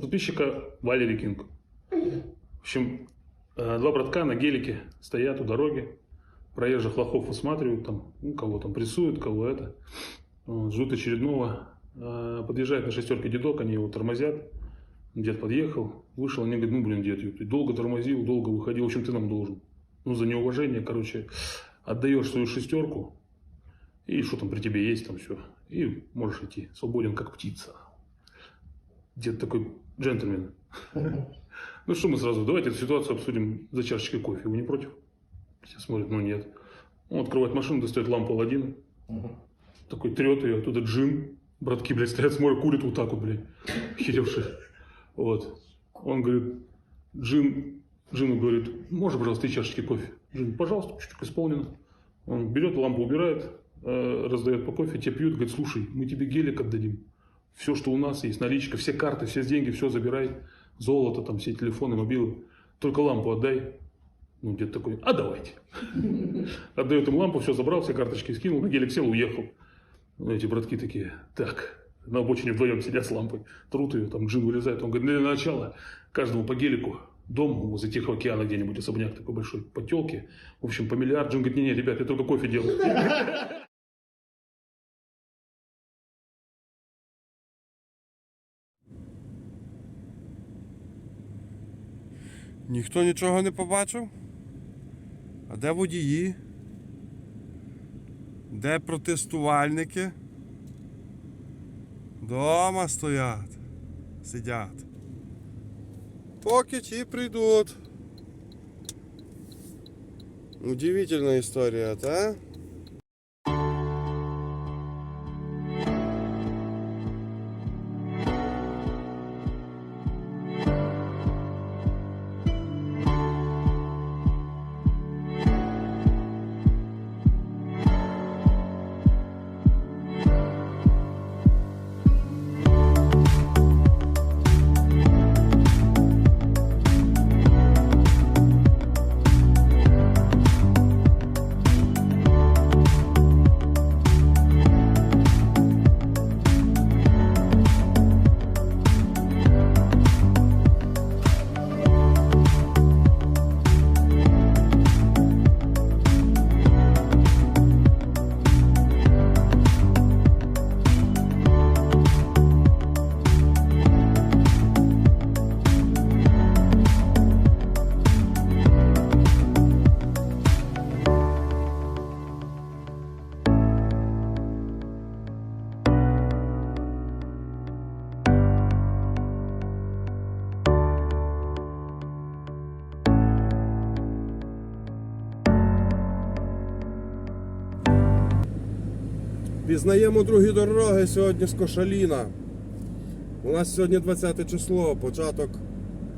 От подписчика Валерий Кинг. В общем, э, два братка на гелике стоят у дороги, проезжих лохов высматривают, там, ну, кого там прессуют, кого это. Ждут очередного. Э, Подъезжает на шестерке дедок, они его тормозят. Дед подъехал, вышел, они говорят, ну, блин, дед, ёпта, долго тормозил, долго выходил, в общем, ты нам должен. Ну, за неуважение, короче, отдаешь свою шестерку, и что там при тебе есть, там все. И можешь идти, свободен, как птица. Дед такой, джентльмен. Ну что мы сразу, давайте эту ситуацию обсудим за чашечкой кофе. Вы не против? Все смотрят, ну нет. Он открывает машину, достает лампу Аладдина. Такой трет ее, оттуда джин. Братки, блядь, стоят, смотрят, курят вот так вот, блядь, херевшие. Вот. Он говорит, Джин, Джину говорит, можно, пожалуйста, три чашечки кофе? Джин, пожалуйста, чуть-чуть исполнено. Он берет, лампу убирает, э, раздает по кофе, те пьют, говорит, слушай, мы тебе гелик отдадим. Все, что у нас есть, наличка, все карты, все деньги, все забирай. Золото, там, все телефоны, мобилы. Только лампу отдай. Ну, дед такой, а давайте. Отдает им лампу, все забрал, все карточки скинул, на гелик сел, уехал. Ну, эти братки такие, так, на обочине вдвоем сидят с лампой, трут ее, там джин вылезает. Он говорит, для начала каждому по гелику, дом возле Тихого океана где-нибудь, особняк такой большой, по телке. В общем, по миллиард. Джин говорит, не-не, ребят, я только кофе делаю. Ніхто нічого не побачив? А де водії? Де протестувальники? Дома стоять. Сидять. Поки ті прийдуть. Удивительна історія, та? Пізнаємо другі дороги сьогодні з Кошаліна. У нас сьогодні 20 число, початок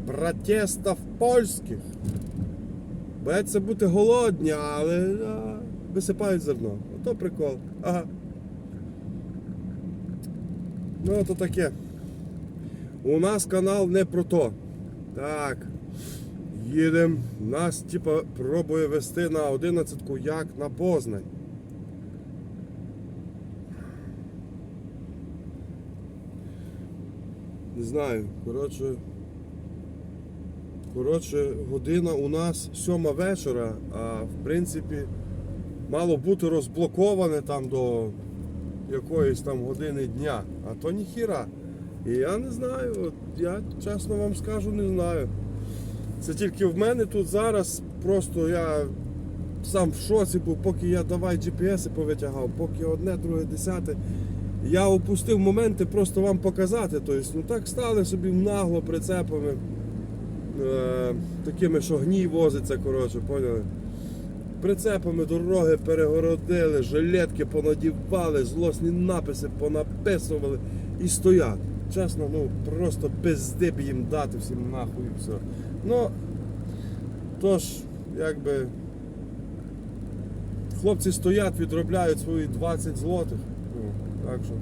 протестів польських. Бояться бути голодні, але а, висипають зерно. Ото прикол. Ага. Ну, то таке. У нас канал не про то. Так. Їдемо. Нас, типа, пробує вести на 11-ку як на Познань. Не знаю. Коротше. Коротше, година у нас сьома вечора, а в принципі мало бути розблоковане там до якоїсь там години дня. А то ніхіра. І я не знаю, от я чесно вам скажу, не знаю. Це тільки в мене тут зараз просто я сам в шоці був, поки я давай GPS повитягав, поки одне, друге, десяте. Я опустив моменти просто вам показати. Тобто, ну так стали собі нагло прицепами. Е, такими, що гній возиться, коротше, поняли? Прицепами дороги перегородили, жилетки понадівали, злосні написи понаписували і стоять. Чесно, ну просто пизди б їм дати всім нахуй і все. Ну, тож, якби. Хлопці стоять, відробляють свої 20 злотих. Так що.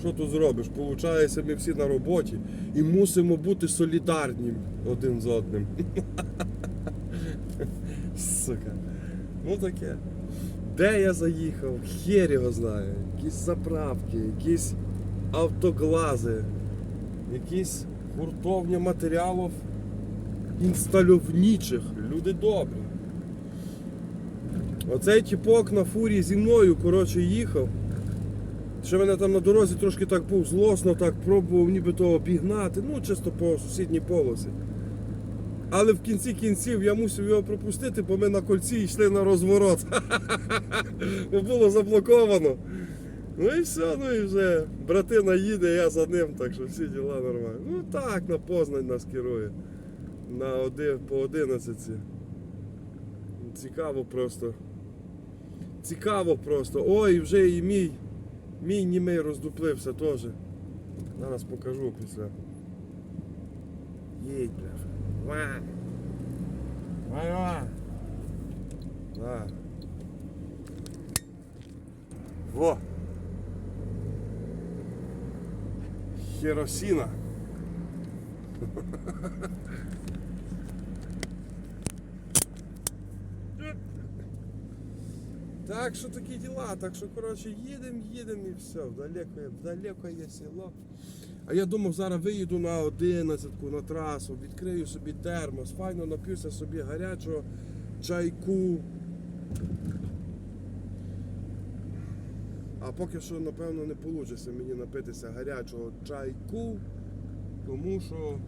Що тут зробиш? Получається, ми всі на роботі і мусимо бути солідарні один з одним. Сука. Ну таке. Де я заїхав? Хер його знає. Якісь заправки, якісь автоглази. якісь гуртовня матеріалів інстальовнічих. Люди добрі. Оцей тіпок на фурі зі мною, коротше, їхав. Ще мене там на дорозі трошки так був злосно, так пробував нібито обігнати, ну чисто по сусідній полосі. Але в кінці кінців я мусив його пропустити, бо ми на кольці йшли на розворот. Бо було заблоковано. Ну і все, ну і вже. Братина їде, я за ним, так що всі діла нормально. Ну так, на Познань нас керує. На один, по 11. Цікаво просто. Цікаво просто. Ой, вже і мій. Мій німей роздуплився теж. Зараз покажу після. Їдь, бляха. Ва. Ва. Во. Херосіна. Так що такі діла, так що коротше їдемо, їдемо і все, вдалеко, є- вдалеко є село. А я думав, зараз виїду на 11 на трасу, відкрию собі термос, файно нап'юся собі гарячого чайку. А поки що, напевно, не вийде мені напитися гарячого чайку, тому що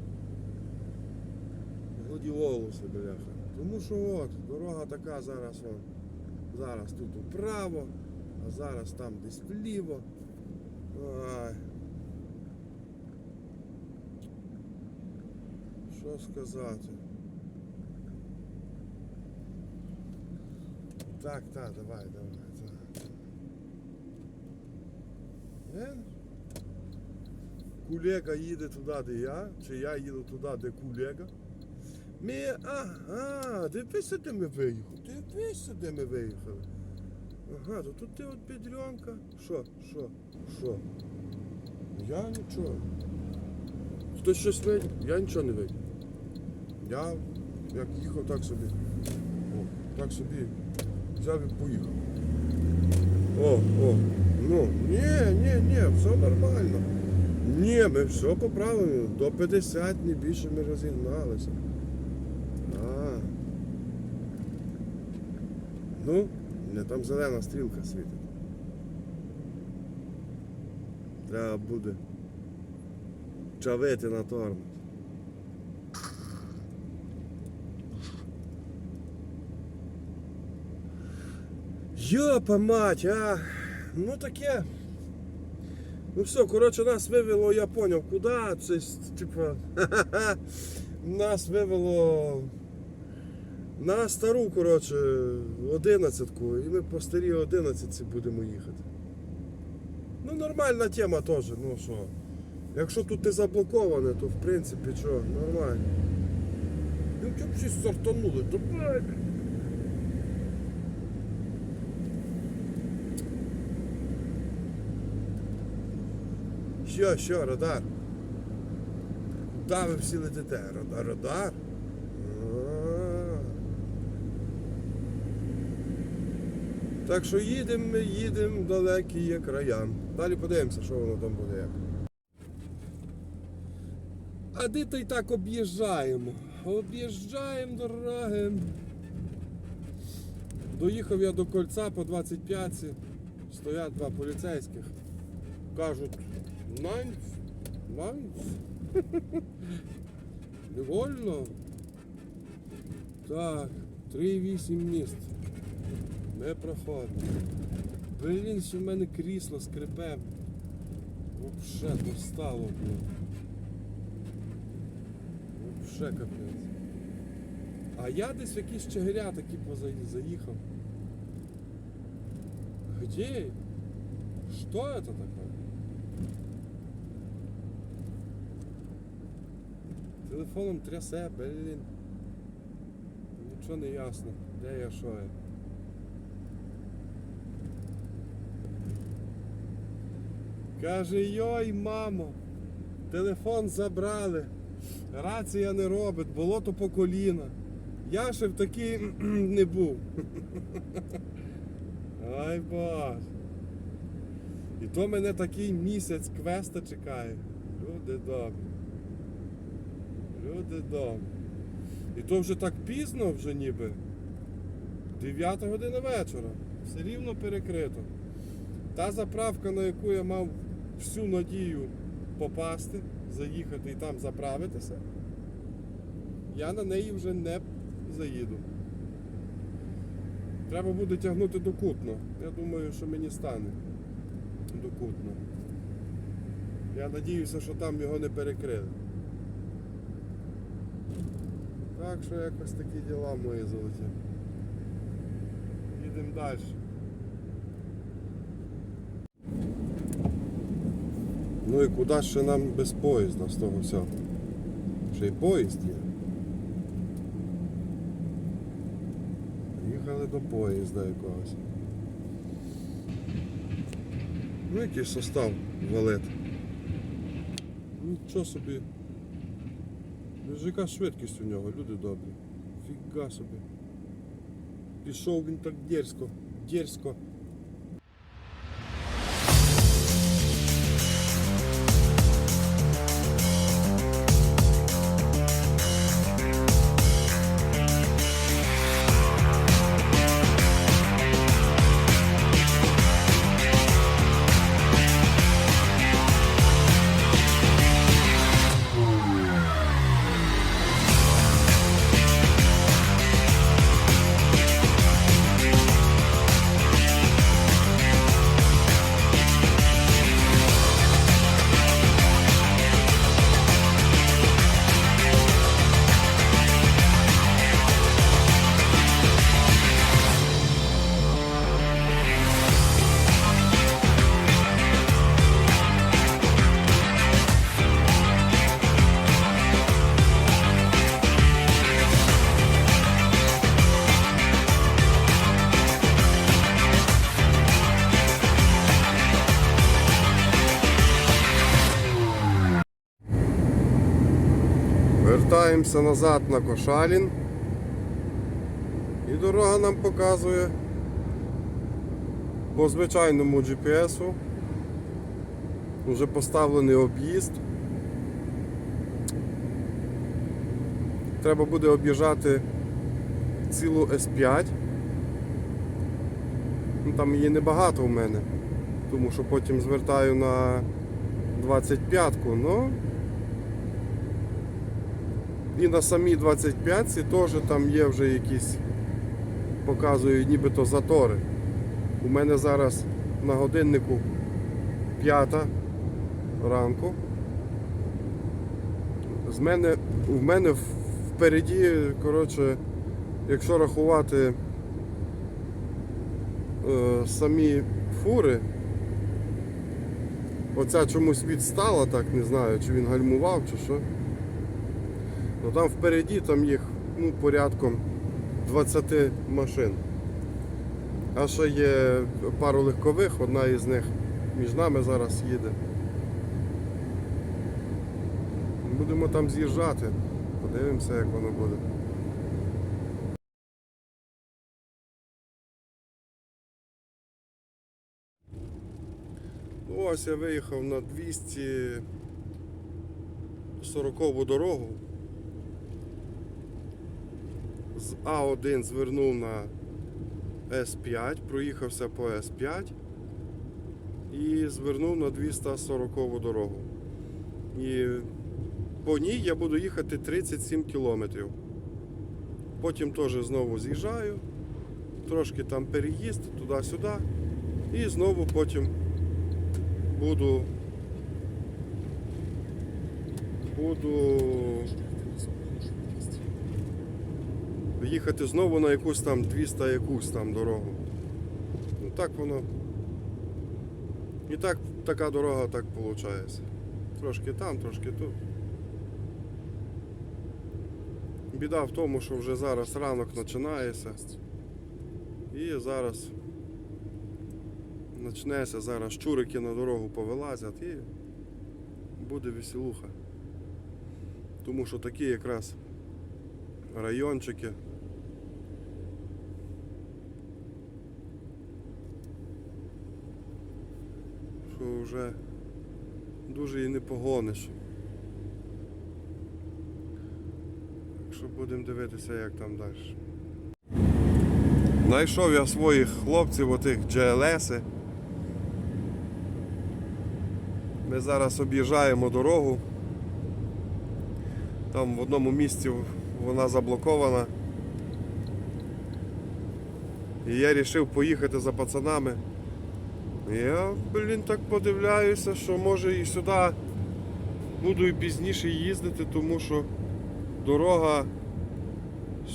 гладіолуси, бляха. Тому що от, дорога така зараз вон. Зараз тут вправо, а зараз там десь вліво. Ай. Що сказати? Так, так, давай, давай. Так. Е? Кулега їде туди, де я, чи я їду туди, де кулега. Ми, ага, дивися, де ми виїхали. Дивися, де ми виїхали. Ага, то тут ти от підрянка. Що, що, що? Я нічого. Хтось щось видів? Я нічого не видів. Я як їхав, так собі. О, так собі взяв і поїхав. О, о, ну, ні, ні, ні, все нормально. Ні, ми все поправили. До 50 не більше ми розігналися. А. Ну, там зелена стрілка світить. Треба буде чавити на тормоз. Йопа мать, а! Ну таке. Ну все, коротше, нас вивело, я поняв, куди. Це типа. Нас вивело на стару, коротше, одинадцятку. І ми по старій одинадцятці будемо їхати. Ну, нормальна тема теж, ну що. Якщо тут не заблоковане, то в принципі що, нормально. Ну чому всі сортанули? Давай. Що, що, радар? Куди ви всі летите? Радар, радар? А. Так що їдемо ми, їдемо в далекі є края. Далі подивимося, що воно там буде як. А де то й так об'їжджаємо? Об'їжджаємо дороги. Доїхав я до кольця по 25 стоять два поліцейських. Кажуть, найнц, найнц. Не вольно. Так, 3,8 міст. Ми проходимо. Блін, що в мене крісло скрипе. Вообще достало, блін. Вообще капець. А я десь в якісь чигиря такі поза- заїхав. Где? Что это такое? Телефоном трясе, блін. Нічого не ясно, де я, що я. Каже, йой, мамо, телефон забрали, рація не робить, болото по коліна. Я ще в такий не був. Ай боже. І то мене такий місяць квеста чекає. Люди добрі. Люди добрі. І то вже так пізно, вже ніби. 9 година вечора. Все рівно перекрито. Та заправка, на яку я мав всю надію попасти, заїхати і там заправитися, я на неї вже не заїду. Треба буде тягнути до Кутно. Я думаю, що мені стане до Кутно. Я надіюся, що там його не перекрили. Так що якось такі діла мої золоті. Їдемо далі. Ну і куди ще нам без поїзда з того всього? Ще й поїзд є. Їхали до поїзда якогось. Ну який состав валет. Нічого собі. Ну яка швидкість у нього, люди добрі. Фіга собі. Пішов він так дерзко, дерзко. Вертаємося назад на Кошалін. І дорога нам показує по звичайному GPS-у. Вже поставлений об'їзд. Треба буде об'їжджати цілу С5. Ну, Там її небагато в мене, тому що потім звертаю на 25-ку. Ну, і на самій 25 теж там є вже якісь, показують нібито затори. У мене зараз на годиннику 5 ранку. З мене, в мене впереді, коротше, якщо рахувати е, самі фури, оця чомусь відстала, так не знаю, чи він гальмував, чи що. Ну там впереді там їх ну, порядком 20 машин. А ще є пару легкових, одна із них між нами зараз їде. Будемо там з'їжджати, подивимося, як воно буде. Ну, ось я виїхав на 240 дорогу. З А1 звернув на С5, проїхався по С5 і звернув на 240 дорогу. І по ній я буду їхати 37 кілометрів. Потім теж знову з'їжджаю, трошки там переїзд туди-сюди. І знову потім буду буду їхати знову на якусь там 200 якусь там дорогу. Ну так воно. І так така дорога так виходить. Трошки там, трошки тут. Біда в тому, що вже зараз ранок починається. І зараз почнеться, зараз чурики на дорогу повилазять і буде веселуха. Тому що такі якраз райончики. Що вже дуже і не погониш. Будемо дивитися, як там далі. Знайшов я своїх хлопців, отих GLS. Ми зараз об'їжджаємо дорогу. Там в одному місці вона заблокована. І я вирішив поїхати за пацанами. Я, блін, так подивляюся, що може і сюди буду і пізніше їздити, тому що дорога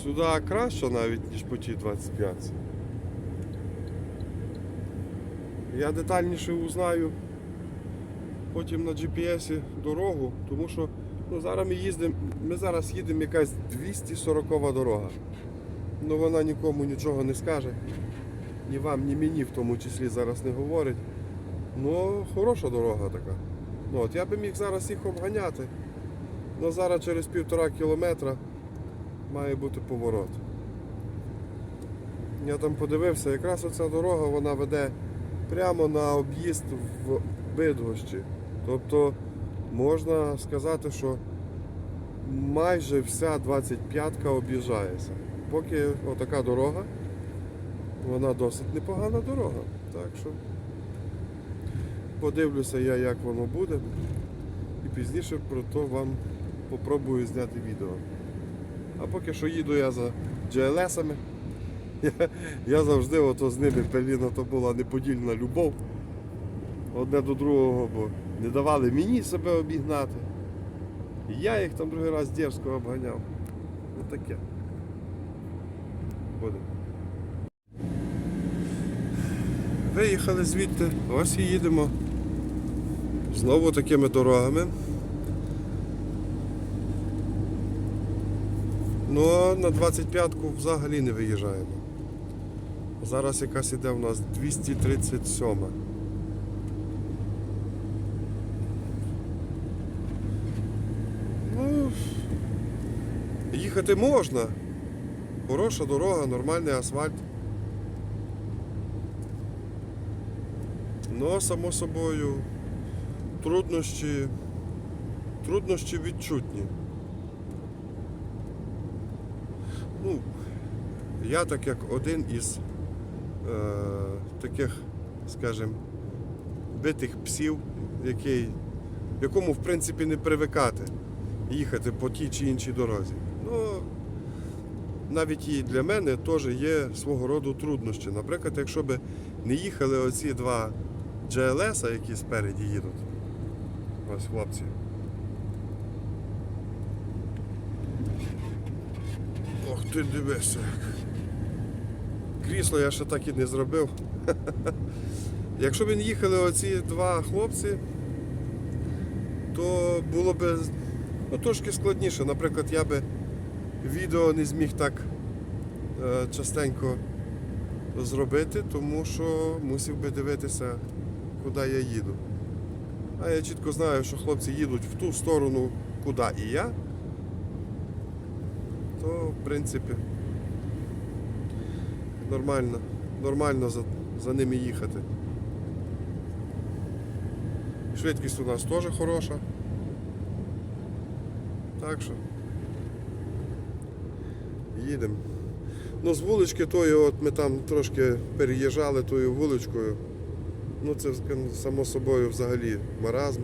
сюди краща навіть, ніж по тій 25. Я детальніше узнаю потім на GPS дорогу, тому що ну, зараз ми їздимо, ми зараз їдемо якась 240 дорога. Ну вона нікому нічого не скаже. Ні вам, ні мені в тому числі зараз не говорить. Ну, хороша дорога така. Ну, от я би міг зараз їх обганяти. Ну зараз через півтора кілометра має бути поворот. Я там подивився, якраз оця дорога вона веде прямо на об'їзд в Бидгощі. Тобто можна сказати, що майже вся 25-ка об'їжджається. Поки отака дорога, вона досить непогана дорога. Так що подивлюся я, як воно буде. І пізніше про то вам попробую зняти відео. А поки що їду я за GLS-ами. Я, я завжди ото з ними, блін, то була неподільна любов одне до другого, бо не давали мені себе обігнати. І я їх там другий раз дерзко обганяв. Ну таке. Буде. Виїхали звідти, ось і їдемо. Знову такими дорогами. Ну, а на 25-ку взагалі не виїжджаємо. Зараз якась іде у нас 237. Ну, їхати можна. Хороша дорога, нормальний асфальт. Ну, само собою, труднощі, труднощі відчутні. Ну, я так як один із е, таких, скажімо, битих псів, який, якому в принципі не привикати їхати по тій чи іншій дорозі. Ну, навіть і для мене теж є свого роду труднощі. Наприклад, якщо б не їхали оці два GLS, які спереді їдуть. Ось хлопці. Ох ти дивися. Крісло я ще так і не зробив. Якщо б їхали оці два хлопці, то було б ну, трошки складніше. Наприклад, я би відео не зміг так е, частенько зробити, тому що мусив би дивитися, куди я їду. А я чітко знаю, що хлопці їдуть в ту сторону, куди і я, то в принципі нормально, нормально за, за ними їхати. Швидкість у нас теж хороша. Так що їдемо. Ну, з вулички тої, от ми там трошки переїжджали тою вуличкою. Ну це само собою взагалі маразм.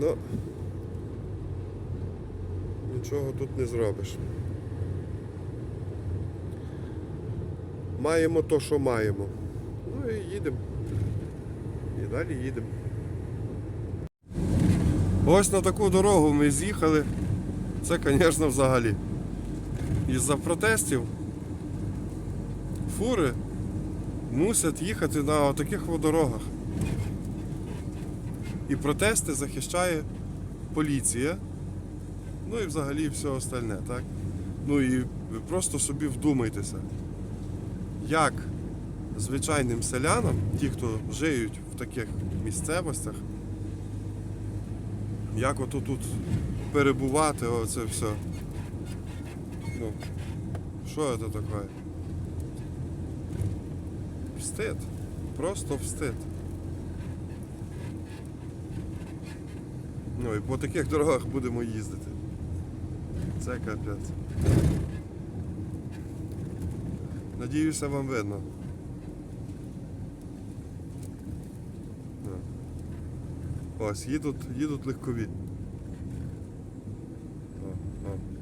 Ну нічого тут не зробиш. Маємо то, що маємо. Ну і їдемо. І далі їдемо. Ось на таку дорогу ми з'їхали. Це, звісно, взагалі. Із-за протестів фури мусять їхати на таких дорогах. І протести захищає поліція. Ну і взагалі все остальне, так? Ну і ви просто собі вдумайтеся, як звичайним селянам, ті, хто жиють в таких місцевостях, як ото тут перебувати оце все. Ну, що це таке? Встид. Просто встид. Ой, по таких дорогах будемо їздити. Це капець. Надіюся, вам видно. Ось, їдуть, їдуть легкові. О, о.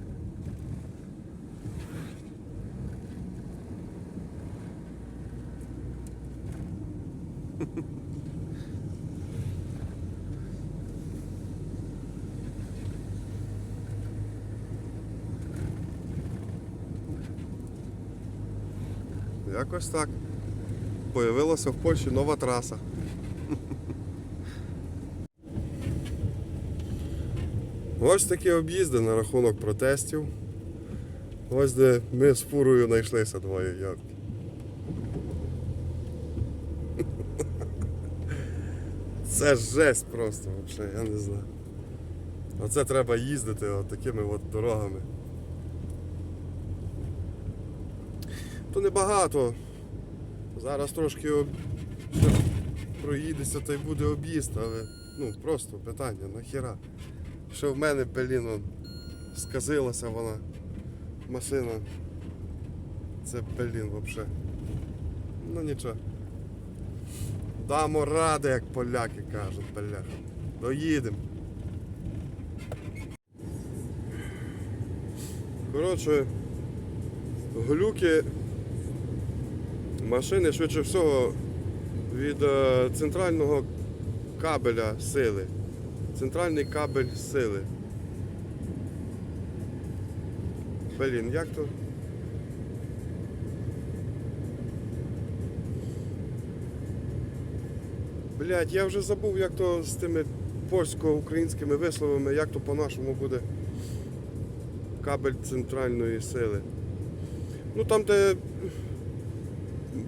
Якось так. Появилася в Польщі нова траса. Ось такі об'їзди на рахунок протестів. Ось де ми з фурою знайшлися двоє як. Це жесть просто, взагалі, я не знаю. Оце треба їздити от такими от дорогами. То небагато. Зараз трошки об... проїдеться та й буде об'їзд, але ну просто питання, нахіра. Що в мене пеліно сказилася вона. Машина. Це пелін взагалі. Ну нічого. Дамо ради, як поляки кажуть, бляха. Доїдемо. Коротше, глюки машини швидше всього від е, центрального кабеля сили. Центральний кабель сили. Блін, як то? Блять, я вже забув, як то з тими польсько-українськими висловами, як то по-нашому буде кабель центральної сили. Ну там, де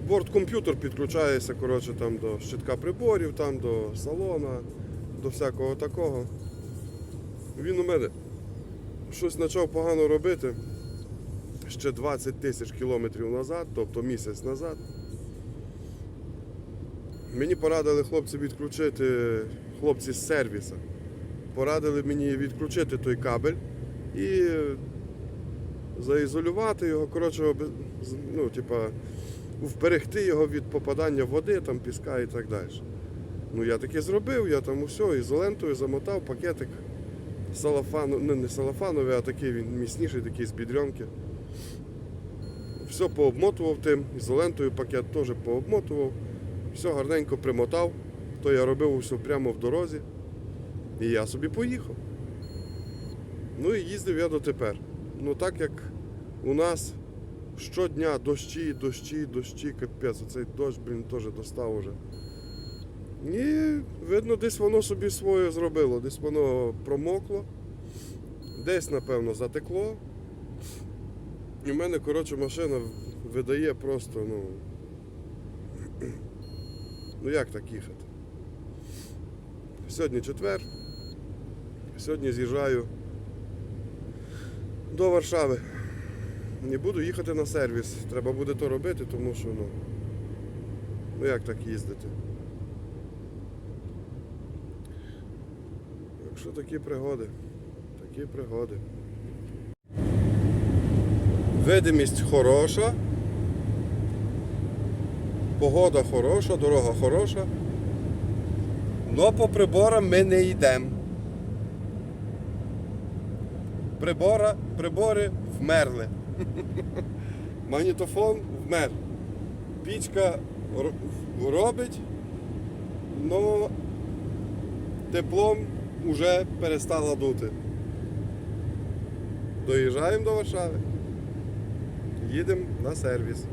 борткомп'ютер підключається коротше, там, до щитка приборів, там, до салона, до всякого такого. Він у мене щось почав погано робити ще 20 тисяч кілометрів назад, тобто місяць назад. Мені порадили хлопці відключити, хлопці з сервіса. Порадили мені відключити той кабель і заізолювати його, коротше, ну, типа, вберегти його від попадання води, там, піска і так далі. Ну я таке зробив, я там усе, ізолентою замотав пакетик салафану, ну не салафановий, а такий він міцніший, такий з бідрянки. Все пообмотував тим, ізолентою пакет теж пообмотував, все гарненько примотав, то я робив усе прямо в дорозі. І я собі поїхав. Ну і їздив я дотепер. Ну так як у нас щодня дощі, дощі, дощі, капець, оцей дощ, блін, теж достав уже. І видно, десь воно собі своє зробило, десь воно промокло, десь, напевно, затекло. І в мене, коротше, машина видає просто, ну. Ну як так їхати? Сьогодні четвер. Сьогодні з'їжджаю до Варшави. Не буду їхати на сервіс. Треба буде то робити, тому що ну. Ну як так їздити? Якщо такі пригоди, такі пригоди. Видимість хороша. Погода хороша, дорога хороша. Но по приборам ми не йдемо. Прибора, прибори вмерли. Магнітофон вмер. Пічка робить, але теплом вже перестала дути. Доїжджаємо до Варшави. Їдемо на сервіс.